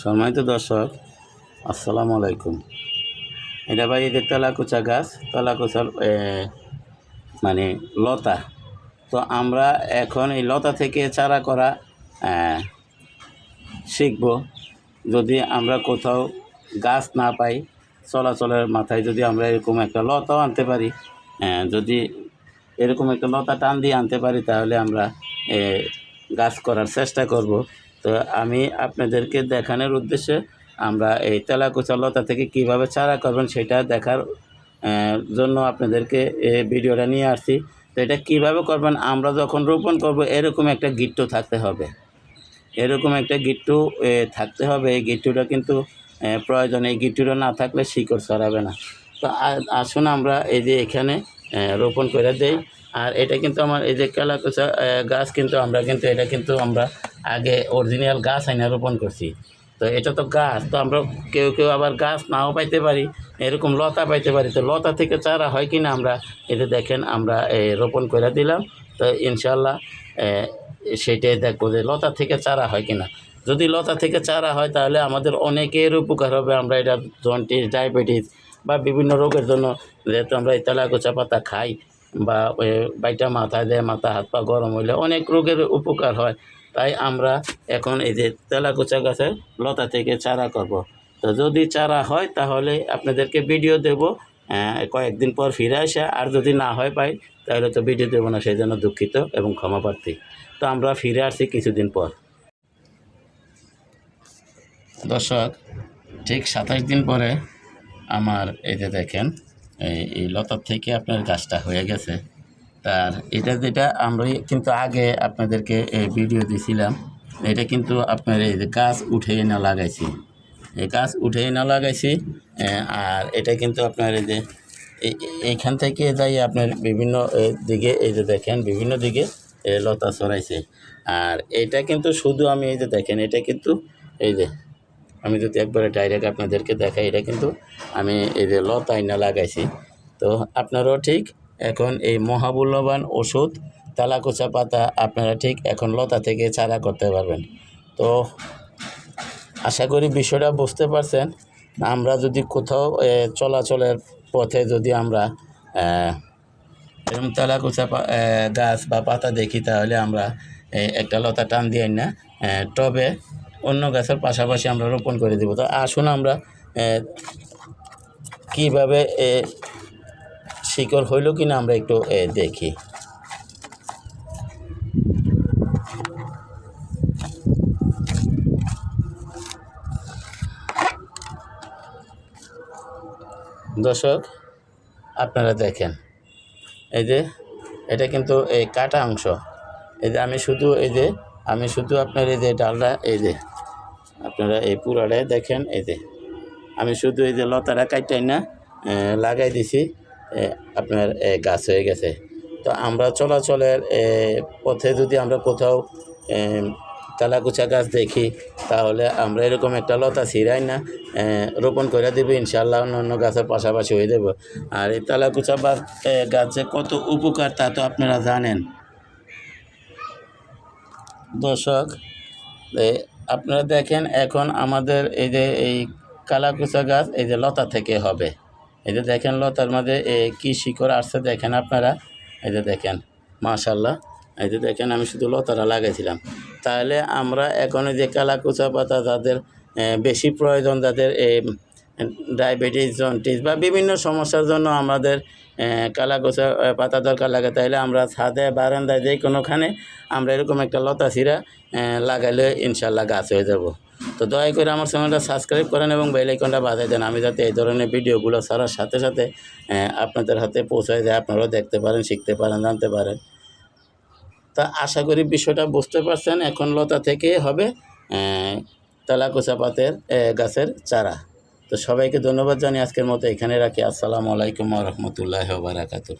সম্মানিত দর্শক, আসসালামু আলাইকুম। এটা ভাই এদের তেলাকুচা গাছ, তেলাকুচার মানে লতা। তো আমরা এখন এই লতা থেকে চারা করা শিখব। যদি আমরা কোথাও গাছ না পাই, চলাচলের মাথায় যদি আমরা এরকম একটা লতাও আনতে পারি যদি এরকম একটা লতা টান দিয়ে আনতে পারি, তাহলে আমরা গাছ করার চেষ্টা করব। তো আমি আপনাদেরকে দেখানোর উদ্দেশ্যে আমরা এই তেলাকুচা লতা থেকে কীভাবে চারা করবেন সেটা দেখার জন্য আপনাদেরকে ভিডিওটা নিয়ে আসছি। তো এটা কীভাবে করবেন? আমরা যখন রোপণ করব, এরকম একটা গিট্টু থাকতে হবে। এরকম একটা গিট্টু থাকতে হবে। এই গিট্টুটা কিন্তু প্রয়োজন। এই গিট্টুটা না থাকলে শিকড় ছড়াবে না। তো আসুন আমরা এই যে এখানে রোপণ করে দেই। আর এটা কিন্তু আমার এই যে কেলাকুচা গাছ কিন্তু আমরা কিন্তু, এটা কিন্তু আমরা আগে অরিজিনাল গাছ আইনা রোপণ করছি। তো এটা তো গাছ, তো আমরা কেউ কেউ আবার গাছ নাও পাইতে পারি, এরকম লতা পাইতে পারি। তো লতা থেকে চারা হয় কি না আমরা এটা দেখেন, আমরা রোপণ করে দিলাম। তো ইনশাল্লাহ সেটাই দেখব যে লতা থেকে চারা হয় কিনা। যদি লতা থেকে চারা হয় তাহলে আমাদের অনেকের উপকার হবে। আমরা এটা জন্টিস, ডায়াবেটিস বা বিভিন্ন রোগের জন্য যেহেতু আমরা এই তেলাকুচা পাতা খাই বা বাইটা মাথায় দেয়, মাথা, হাত পা গরম হইলে অনেক রোগের উপকার হয়। তাই আমরা এখন এই যে তেলাকুচা গাছের লতা থেকে চারা করব। তো যদি চারা হয় তাহলে আপনাদেরকে ভিডিও দেব আহ, কয়েকদিন পর ফিরে আসে আর যদি না হয় পাই তাহলে তো ভিডিও দেবো না সেই জন্য দুঃখিত এবং ক্ষমা প্রার্থী। তো আমরা ফিরে আসছি কিছুদিন পর। দর্শক ঠিক সাতাশ দিন পরে আমার এই যে দেখেন এই লতার থেকে আপনার গাছটা হয়ে গেছে। তার এটা যেটা আমরা কিন্তু আগে আপনাদেরকে এই ভিডিও দিয়েছিলাম এটা কিন্তু আপনার এই যে গাছ উঠে না লাগাইছি। এই গাছ উঠে না লাগাইছি আর এটা কিন্তু আপনার এই যে এই- এইখান থেকে যাই আপনার বিভিন্ন দিকে, এই যে দেখেন, বিভিন্ন দিকে লতা ছড়াইছে। আর এটা কিন্তু শুধু আমি এই যে দেখেন, এটা কিন্তু এই যে, আমি যদি একবারে ডাইরেক্ট আপনাদেরকে দেখাই, এটা কিন্তু আমি এই যে লতা আইনা লাগাইছি। তো আপনারাও ঠিক এখন এই মহামূল্যবান ওষুধ, তালাকোচা পাতা আপনারা ঠিক এখন লতা থেকে চারা করতে পারবেন। তো আশা করি বিষয়টা বুঝতে পারছেন। আমরা যদি কোথাও চলাচলের পথে যদি আমরা এরকম তেলাকুচা গাছ বা পাতা দেখি, তাহলে আমরা একটা লতা টান দিয়ে না টবে অন্য গাছের পাশাপাশি আমরা রোপণ করে দেবো। তো আসুন আমরা কীভাবে শিকড় হইল কি না আমরা একটু দেখি। দর্শক, আপনারা দেখেন। এই যে, এটা কিন্তু এই কাটা অংশ। এই যে, আমি শুধু, এই যে, আমি শুধু আপনার এই যে ডালটা, এই যে, আপনারা এই পুরাটাই দেখেন, এই যে। আমি শুধু এই যে লতাটা কাটাই না লাগাই দিছি। আপনার গাছ হয়ে গেছে। তো আমরা চলাচলের পথে যদি আমরা কোথাও তালাকুচা গাছ দেখি, তাহলে আমরা এরকম একটা লতা ছিঁড়াই না রোপণ করে দেবো ইনশাল্লাহ অন্য অন্য গাছের পাশাপাশি হয়ে দেবো। আর এই তালাকুচা বা গাছে কত উপকার তা তো আপনারা জানেন। দর্শক আপনারা দেখেন এখন আমাদের এই যে, এই কালাকুচা গাছ, এই যে লতা থেকে হবে। এই যে দেখেন লতার মধ্যে এ, কি শিকড় আসছে দেখেন আপনারা? এই যে দেখেন মাশাল্লাহ এই যে দেখেন আমি শুধু লতারা লাগাইছিলাম। তাহলে আমরা এখন যে কালাকুচা পাতা যাদের বেশি প্রয়োজন যাদের এই ডায়াবেটিস জন্টিস বা বিভিন্ন সমস্যার জন্য আমাদের কালাকোচা পাতা দরকার লাগে। তাহলে আমরা ছাদে, বারান্দায় যে কোনোখানে আমরা এরকম একটা লতা চিরা লাগাইলে ইনশাল্লাহ গাছ হয়ে যাব। তো দয়া করে আমার চ্যানেলটা সাবস্ক্রাইব করেন এবং বেল আইকনটা বাজায় দেন। আমি যাতে এই ধরনের ভিডিওগুলো ছাড়ার সাথে সাথে আপনাদের হাতে পৌঁছায় যায়। আপনারাও দেখতে পারেন, শিখতে পারেন, জানতে পারেন। তা আশা করি বিষয়টা বুঝতে পারছেন। এখন লতা থেকে হবে তেলাকুচা পাতের গাছের চারা। তো সবাইকে ধন্যবাদ জানি আজকের মতো এখানে রাখি। আসসালামু আলাইকুম রহমতুল্লাহ বারাকাতুর